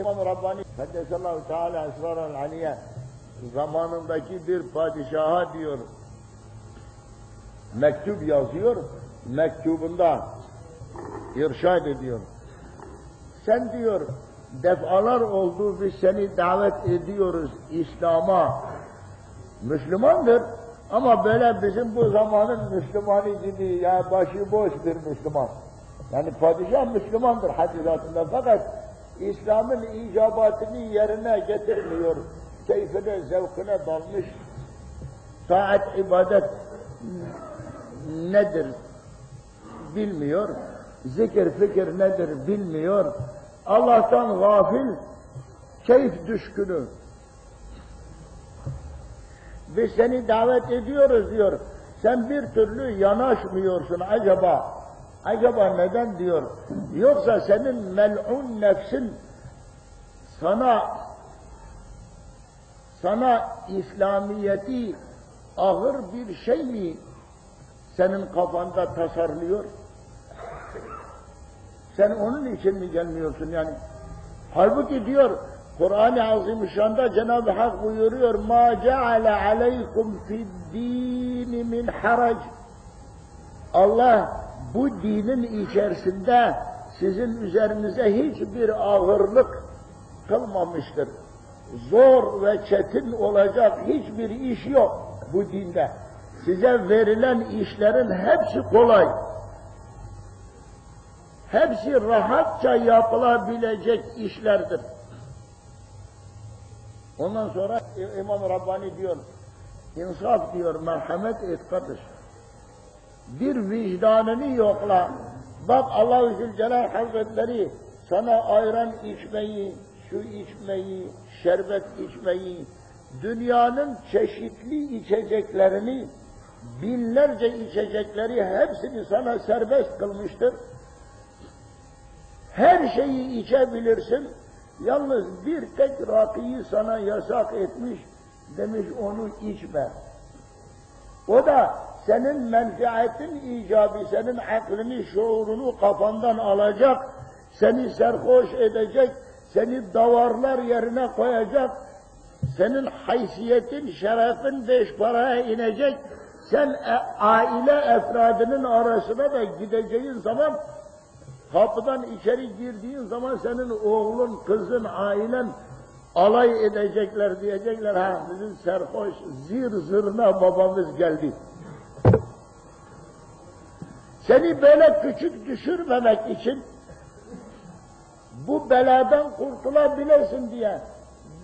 İmam Rabbani Kaddesallahu Teala esraran aliye zamanındaki bir padişaha diyor mektup yazıyor mektubunda irşad ediyor. Sen diyor defalar oldu biz seni davet ediyoruz İslam'a. Müslümandır ama böyle bizim bu zamanın Müslümanı gibi ya başıboş bir Müslüman. Yani padişah Müslümandır hadisatında fakat İslam'ın icabatını yerine getirmiyor. Keyfine, zevkine dalmış. Taat, ibadet nedir bilmiyor. Zikir, fikir nedir bilmiyor. Allah'tan gafil, keyif düşkünü. Biz seni davet ediyoruz diyor. Sen bir türlü yanaşmıyorsun acaba. Acaba neden diyor? Yoksa senin mel'un nefsin sana sana İslamiyeti ağır bir şey mi senin kafanda tasarlıyor? Sen onun için mi gelmiyorsun yani? Halbuki diyor Kur'an-ı Azimüşşan'da Cenab-ı Hak buyuruyor ma ceale aleykum fi'd-dini min harac Allah bu dinin içerisinde sizin üzerinize hiçbir ağırlık kılmamıştır. Zor ve çetin olacak hiçbir iş yok bu dinde. Size verilen işlerin hepsi kolay. Hepsi rahatça yapılabilecek işlerdir. Ondan sonra İmam Rabbani diyor, insaf diyor, merhamet et kardeş. Bir vicdanını yokla. Bak Allah-u Zülcelal Hazretleri sana ayran içmeyi, su içmeyi, şerbet içmeyi, dünyanın çeşitli içeceklerini, binlerce içecekleri hepsini sana serbest kılmıştır. Her şeyi içebilirsin. Yalnız bir tek rakıyı sana yasak etmiş, demiş onu içme. O da senin menfaatin icabı, senin aklını, şuurunu kafandan alacak, seni serhoş edecek, seni davarlar yerine koyacak, senin haysiyetin, şerefin beş paraya inecek, sen e, aile efradının arasına da gideceğin zaman, kapıdan içeri girdiğin zaman senin oğlun, kızın, ailen alay edecekler, diyecekler, ha bizim serhoş, zir zırna babamız geldi. Seni böyle küçük düşürmemek için bu beladan kurtulabilesin diye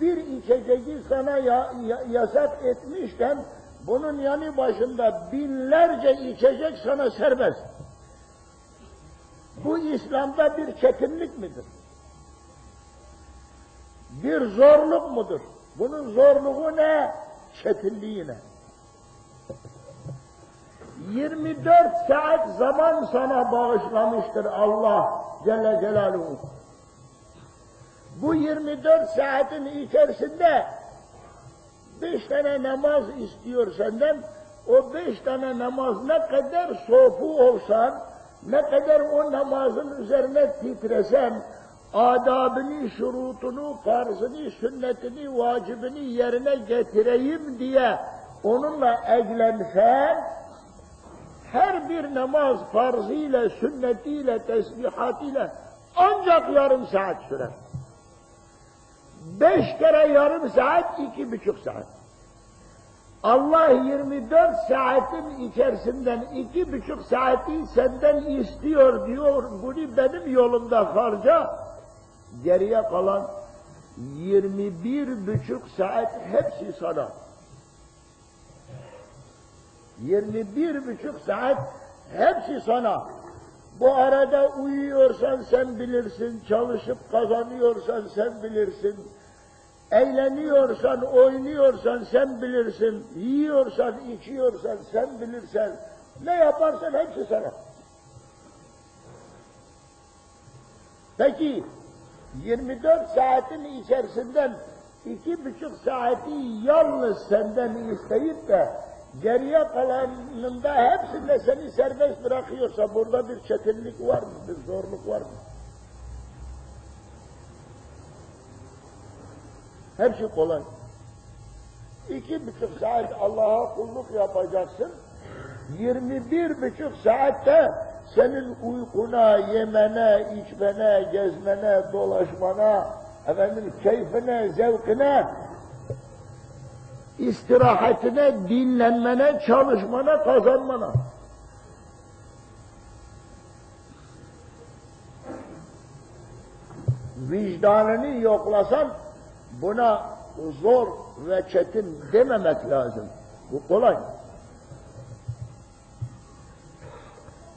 bir içeceği sana ya, ya, yasak etmişken bunun yanı başında binlerce içecek sana serbest. Bu İslam'da bir çetinlik midir? Bir zorluk mudur? Bunun zorluğu ne? Çetinliği ne? 24 saat zaman sana bağışlamıştır Allah Celle Celaluhu. Bu 24 saatin içerisinde beş tane namaz istiyor senden. O beş tane namaz ne kadar sofu olsan, ne kadar o namazın üzerine titresen, adabını, şurutunu, farzını, sünnetini, vacibini yerine getireyim diye onunla eglensen, her bir namaz farzıyla, sünnetiyle, tesbihatıyla ancak yarım saat sürer. Beş kere yarım saat, iki buçuk saat. Allah 24 saatin içerisinden iki buçuk saati senden istiyor diyor, bunu benim yolumda harca, geriye kalan 21 buçuk saat hepsi sana. 21 buçuk saat hepsi sana. Bu arada uyuyorsan sen bilirsin, çalışıp kazanıyorsan sen bilirsin, eğleniyorsan, oynuyorsan sen bilirsin, yiyorsan, içiyorsan sen bilirsen, ne yaparsan hepsi sana. Peki, 24 saatin içerisinden iki buçuk saati yalnız senden isteyip de geriye kalanında hepsinde seni serbest bırakıyorsa burada bir çetinlik var mı, bir zorluk var mı? Hepsi kolay. İki buçuk saat Allah'a kulluk yapacaksın. 21 buçuk saatte senin uykuna, yemene, içmene, gezmene, dolaşmana, efendim keyfine, zevkine, istirahatine, dinlenmene, çalışmana, kazanmana. Vicdanını yoklasan buna zor ve çetin dememek lazım. Bu kolay.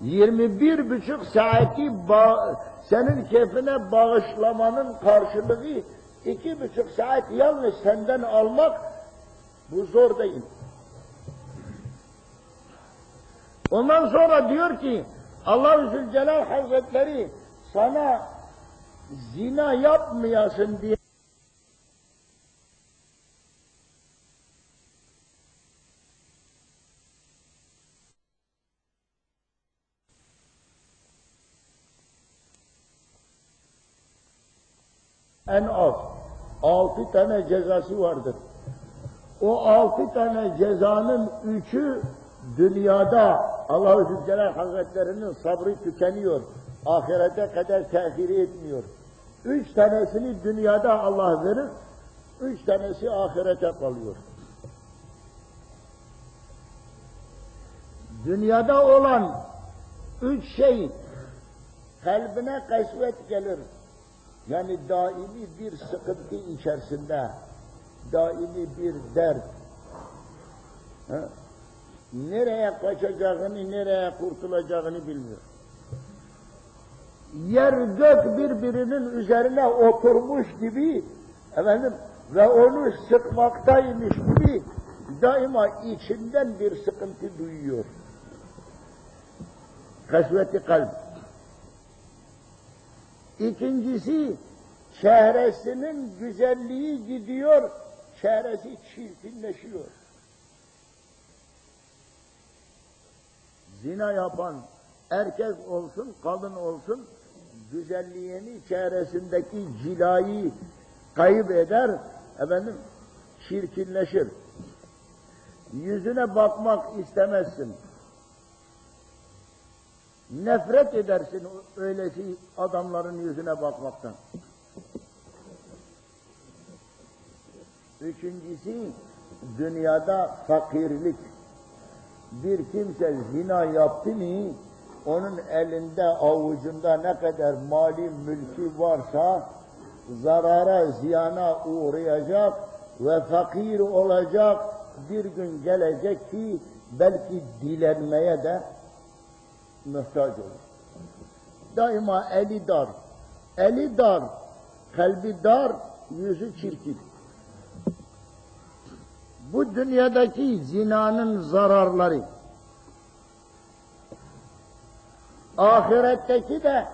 21 buçuk saati senin keyfine bağışlamanın karşılığı iki buçuk saat yalnız senden almak bu zor değil. Ondan sonra diyor ki Allah-u Zülcelal Hazretleri sana zina yapmayasın diye en az altı tane cezası vardır. O altı tane cezanın üçü dünyada Allah-u Zülcelal Hazretlerinin sabrı tükeniyor. Ahirete kadar tehir etmiyor. Üç tanesini dünyada Allah verir, üç tanesi ahirete kalıyor. Dünyada olan üç şey kalbine kasvet gelir. Yani daimi bir sıkıntı içerisinde, daimi bir dert. Ha? Nereye kaçacağını, nereye kurtulacağını bilmiyor. Yer gök birbirinin üzerine oturmuş gibi, efendim, ve onu sıkmaktaymış gibi daima içinden bir sıkıntı duyuyor. Kasveti kalp. İkincisi, çehresinin güzelliği gidiyor, çehresi çirkinleşiyor. Zina yapan erkek olsun, kadın olsun, güzelliğini, çehresindeki cilayı kayıp eder, efendim, çirkinleşir. Yüzüne bakmak istemezsin. Nefret edersin öylesi adamların yüzüne bakmaktan. Üçüncüsü, dünyada fakirlik. Bir kimse zina yaptı mı, onun elinde, avucunda ne kadar mali mülkü varsa, zarara, ziyana uğrayacak ve fakir olacak, bir gün gelecek ki, belki dilenmeye de muhtaç olur. Daima eli dar, eli dar, kalbi dar, yüzü çirkin. Bu dünyadaki zinanın zararları, ahiretteki de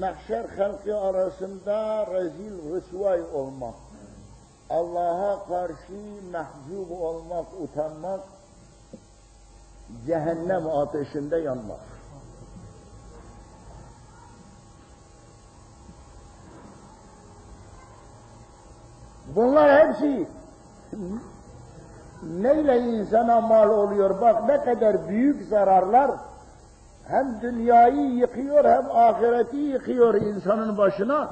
mahşer halkı arasında rezil rüsvay olmak, Allah'a karşı mahcup olmak, utanmak, cehennem ateşinde yanmak. Bunlar hepsi neyle insana mal oluyor? Bak ne kadar büyük zararlar hem dünyayı yıkıyor hem ahireti yıkıyor insanın başına.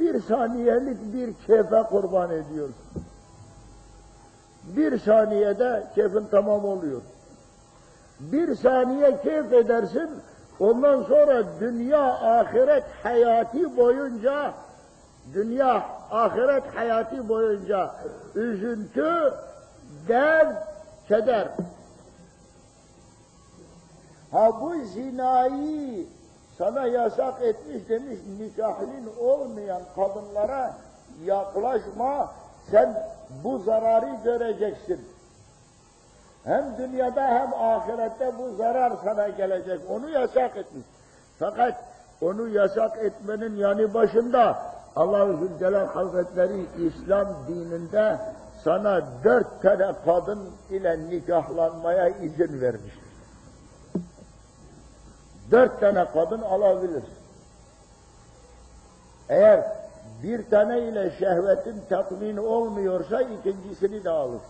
Bir saniyelik bir kefe kurban ediyorsun. Bir saniyede keyfin tamam oluyor. Bir saniye keyif edersin, ondan sonra dünya ahiret hayatı boyunca dünya ahiret hayatı boyunca üzüntü, dert, keder. Ha bu zinayı sana yasak etmiş demiş nikahlin olmayan kadınlara yaklaşma sen bu zararı göreceksin. Hem dünyada hem ahirette bu zarar sana gelecek. Onu yasak etmiş. Fakat onu yasak etmenin yanı başında Allah-u Zülcelal Hazretleri İslam dininde sana dört tane kadın ile nikahlanmaya izin vermiştir. Dört tane kadın alabilir. Eğer bir tane ile şehvetin tatmin olmuyorsa ikincisini de alır.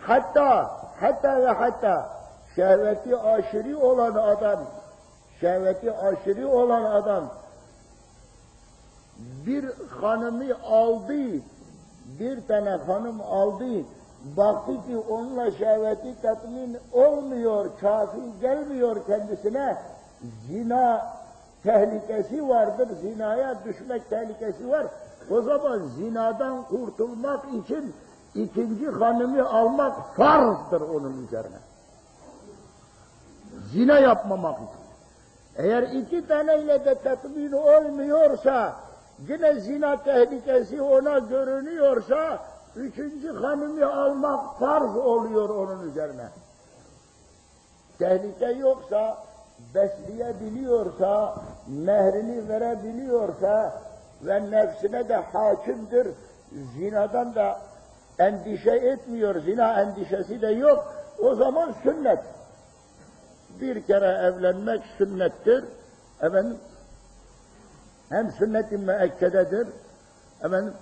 Hatta, hatta ve hatta şehveti aşırı olan adam, şehveti aşırı olan adam bir hanımı aldı, bir tane hanım aldı, baktı ki onunla şehveti tatmin olmuyor, kafi gelmiyor kendisine, zina tehlikesi vardır, zinaya düşmek tehlikesi var. O zaman zinadan kurtulmak için ikinci hanımı almak farzdır onun üzerine. Zina yapmamak için. Eğer iki taneyle de tatmin olmuyorsa, yine zina tehlikesi ona görünüyorsa, üçüncü hanımı almak farz oluyor onun üzerine. Tehlike yoksa, besleyebiliyorsa, mehrini verebiliyorsa ve nefsine de hakimdir, zinadan da endişe etmiyor, zina endişesi de yok, o zaman sünnet. Bir kere evlenmek sünnettir, efendim, hem sünnet-i müekkededir, efendim,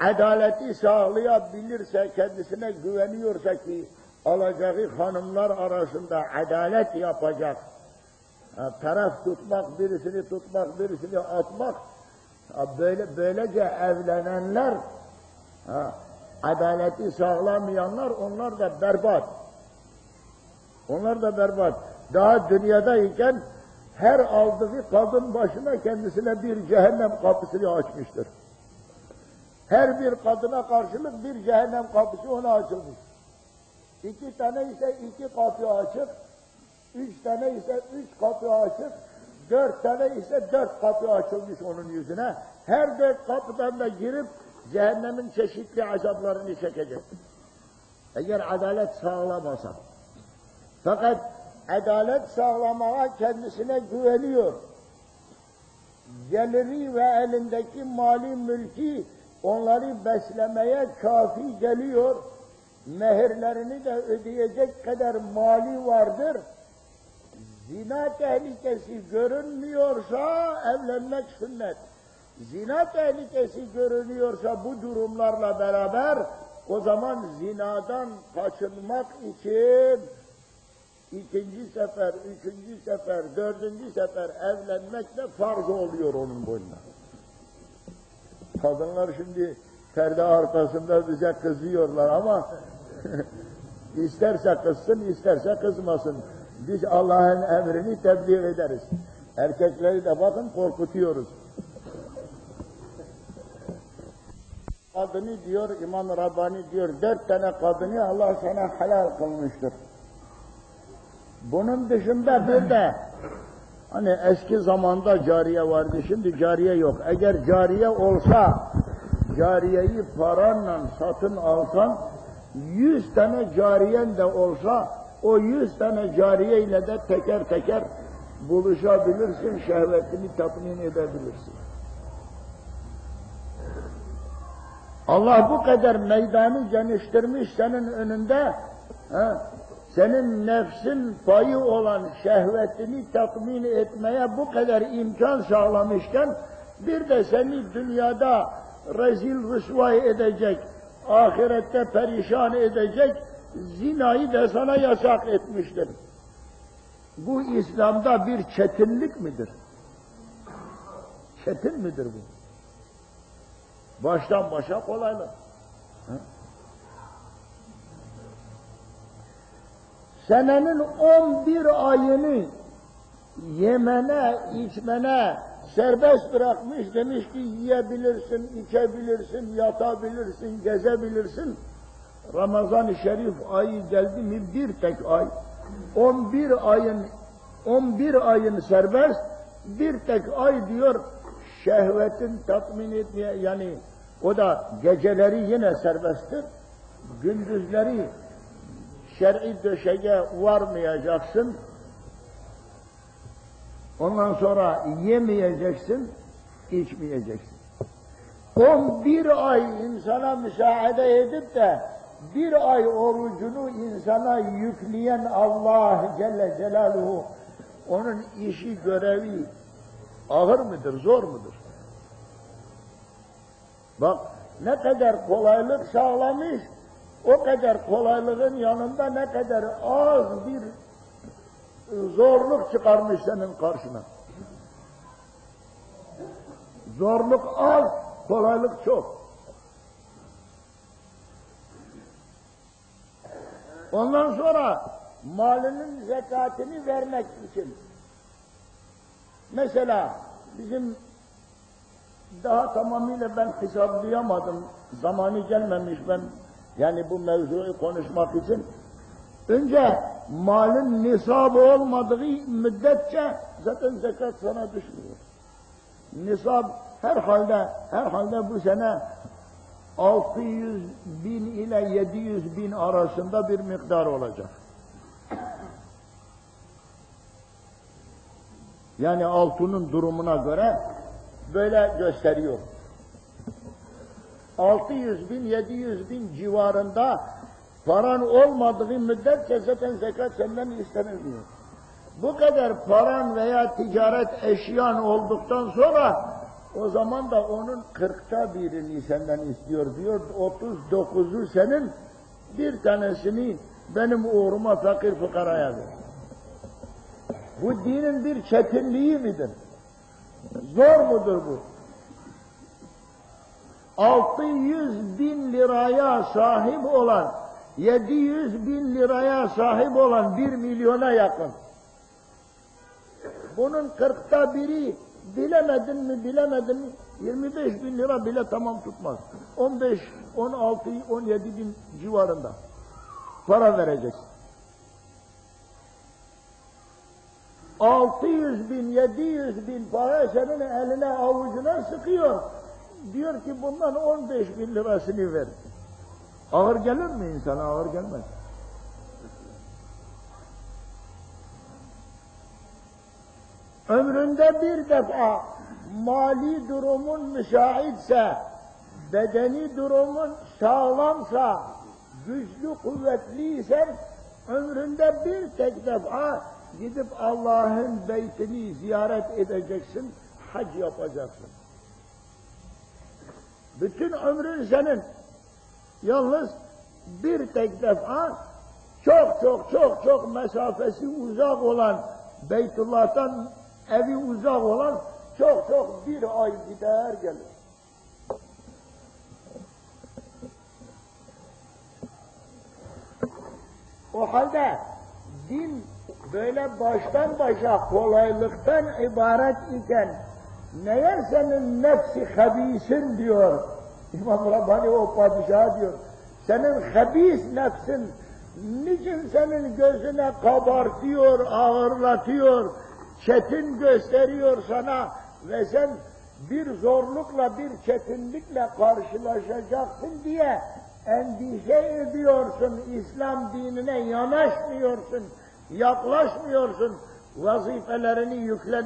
adaleti sağlayabilirse, kendisine güveniyorsa ki, alacağı hanımlar arasında adalet yapacak, taraf tutmak, birisini tutmak, birisini atmak, böyle böylece evlenenler, adaleti sağlamayanlar, onlar da berbat. Onlar da berbat. Daha dünyadayken her aldığı kadın başına kendisine bir cehennem kapısını açmıştır. Her bir kadına karşılık bir cehennem kapısı ona açılmış. İki tane ise iki kapı açık, üç tane ise üç kapı açık, dört tane ise dört kapı açılmış onun yüzüne. Her dört kapıdan da girip cehennemin çeşitli azaplarını çekecek. Eğer adalet sağlamasa. Fakat adalet sağlamaya kendisine güveniyor. Geliri ve elindeki mali mülki onları beslemeye kafi geliyor. Mehirlerini de ödeyecek kadar mali vardır. Zina tehlikesi görünmüyorsa evlenmek sünnet. Zina tehlikesi görünüyorsa bu durumlarla beraber o zaman zinadan kaçınmak için ikinci sefer, üçüncü sefer, dördüncü sefer evlenmek de farz oluyor onun boynuna. Kadınlar şimdi perde arkasında bize kızıyorlar ama isterse kızsın, isterse kızmasın. Biz Allah'ın emrini tebliğ ederiz. Erkekleri de bakın korkutuyoruz. Kadını diyor İmam Rabbani diyor, dört tane kadını Allah sana helal kılmıştır. Bunun dışında bir de hani eski zamanda cariye vardı, şimdi cariye yok. Eğer cariye olsa, cariyeyi paranla satın alsan, yüz tane cariyen de olsa, o yüz tane cariye ile de teker teker buluşabilirsin, şehvetini tatmin edebilirsin. Allah bu kadar meydanı geniştirmiş senin önünde, he, senin nefsin payı olan şehvetini tatmin etmeye bu kadar imkan sağlamışken, bir de seni dünyada rezil rüsvay edecek, ahirette perişan edecek, zinayı da sana yasak etmiştir. Bu İslam'da bir çetinlik midir? Çetin midir bu? Baştan başa kolaylar. Senenin on bir ayını yemene, içmene serbest bırakmış, demiş ki yiyebilirsin, içebilirsin, yatabilirsin, gezebilirsin. Ramazan-ı Şerif ayı geldi mi bir tek ay, on bir ayın, on bir ayın serbest, bir tek ay diyor, şehvetin tatmin etmeye, yani o da geceleri yine serbesttir, gündüzleri şer'i döşeye varmayacaksın, ondan sonra yemeyeceksin, içmeyeceksin. 11 ay insana müsaade edip de bir ay orucunu insana yükleyen Allah Celle Celaluhu onun işi görevi ağır mıdır, zor mudur? Bak ne kadar kolaylık sağlamış, o kadar kolaylığın yanında ne kadar az bir zorluk çıkarmış senin karşına. Zorluk az, kolaylık çok. Ondan sonra malının zekatını vermek için mesela bizim daha tamamıyla ben hesaplayamadım. Zamanı gelmemiş ben yani bu mevzuyu konuşmak için. Önce malın nisabı olmadığı müddetçe zaten zekat sana düşmüyor. Nisab herhalde herhalde bu sene 600 bin ile 700 bin arasında bir miktar olacak. Yani altının durumuna göre böyle gösteriyor. 600 bin, 700 bin civarında paran olmadığı müddetçe zaten zekat senden istenilmiyor. Bu kadar paran veya ticaret eşyan olduktan sonra o zaman da onun kırkta birini senden istiyor diyor. 39'u senin bir tanesini benim uğruma fakir fukaraya ver. Bu dinin bir çetinliği midir? Zor mudur bu? 600 bin liraya sahip olan, 700 bin liraya sahip olan 1 milyona yakın. Bunun kırkta biri bilemedin mi bilemedin mi 25 bin lira bile tamam tutmaz. 15, 16, 17 bin civarında para vereceksin. 600 bin, 700 bin para senin eline avucuna sıkıyor. Diyor ki bundan 15 bin lirasını ver. Ağır gelir mi insana? Ağır gelmez. Ömründe bir defa mali durumun müsaitse, bedeni durumun sağlamsa, güçlü kuvvetliysen, ömründe bir tek defa gidip Allah'ın beytini ziyaret edeceksin, hac yapacaksın. Bütün ömrün senin. Yalnız bir tek defa çok çok çok çok mesafesi uzak olan Beytullah'tan evi uzak olan çok çok bir ay gider gelir. O halde din böyle baştan başa kolaylıktan ibaret iken neye senin nefsi habisin diyor. İmam Rabbani o padişah diyor. Senin habis nefsin niçin senin gözüne kabartıyor, ağırlatıyor, çetin gösteriyor sana ve sen bir zorlukla, bir çetinlikle karşılaşacaksın diye endişe ediyorsun, İslam dinine yanaşmıyorsun, yaklaşmıyorsun, vazifelerini yüklen